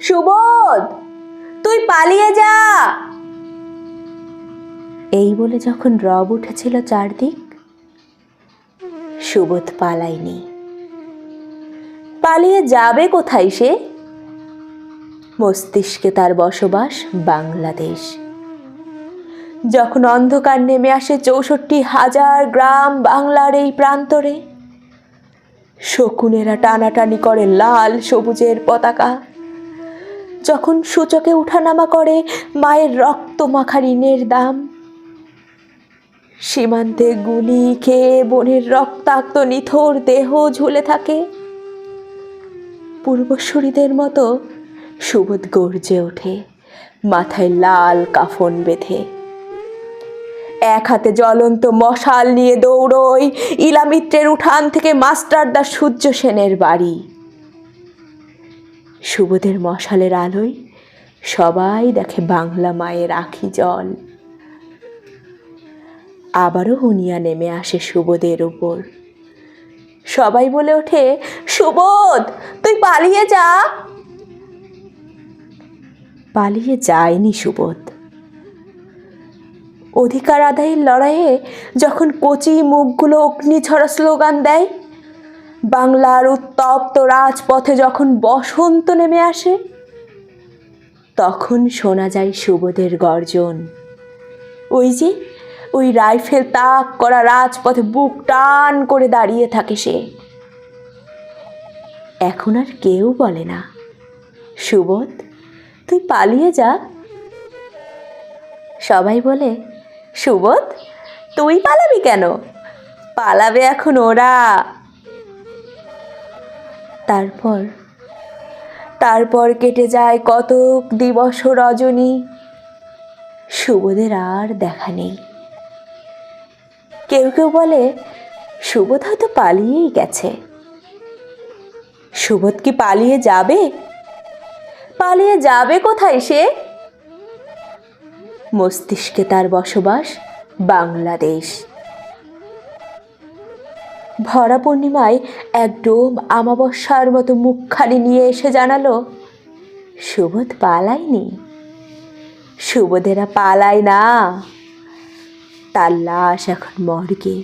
সুবোধ, তুই পালিয়ে যা। এই বলে যখন রব উঠেছিল চারদিক, সুবোধ পালায়নি। পালিয়ে যাবে কোথায় সে? মস্তিষ্কে তার বসবাস বাংলাদেশ। যখন অন্ধকার নেমে আসে চৌষট্টি হাজার গ্রাম বাংলার এই প্রান্তরে, শকুনেরা টানাটানি করে লাল, সবুজের পতাকা যখন সূচকে উঠানামা করে, মায়ের রক্ত মাখা ঋণের দাম। সীমান্তে গুলি খেয়ে বনের রক্তাক্ত নিথর দেহ ঝুলে থাকে। পূর্বসূরিদের মতো সুবোধ গর্জে ওঠে, মাথায় লাল কাফন বেঁধে। এক হাতে জ্বলন্ত মশাল নিয়ে দৌড়ই ইলামিত্রের উঠান থেকে মাস্টারদা সূর্য সেনের বাড়ি। সুবোধের মশালের আলোয় সবাই দেখে বাংলা মায়ের আখি জল। আবারও হুনিয়া নেমে আসে সুবোধের উপর। সবাই বলে ওঠে, সুবোধ, তুই পালিয়ে যা। পালিয়ে যায়নি সুবোধ। অধিকার আদায়ের লড়াইয়ে যখন কচি মুখগুলো অগ্নিঝরা স্লোগান দেয় বাংলার উত্তপ্ত রাজপথে যখন বসন্ত নেমে আসে, তখন শোনা যায় সুবোধের গর্জন। ওই যে, ওই রাইফেল তাক করা রাজপথে বুক টান করে দাঁড়িয়ে থাকে সে। এখন আর কেউ বলে না, সুবোধ, তুই পালিয়ে যা। সবাই বলে, সুবোধ, তুই পালাবি কেন? পালাবে এখন ওরা। তারপর? তারপর কেটে যায় কতক দিবস রজনী। সুবোধের আর দেখা নেই। কেউ কেউ বলে, সুবোধ হয়তো পালিয়েই গেছে। সুবোধ কি পালিয়ে যাবে? পালিয়ে যাবে কোথায় সে? মস্তিষ্কে তার বসবাস বাংলাদেশ। ভরা পূর্ণিমায় একদম আমাবস্যার মতো মুখখানি নিয়ে এসে জানালো, সুবোধ পালায়নি। সুবোধেরা পালায় না। তার লাশ এখন মর্গে।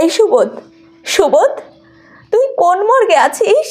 এই সুবোধ সুবোধ, তুই কোন মর্গে আছিস?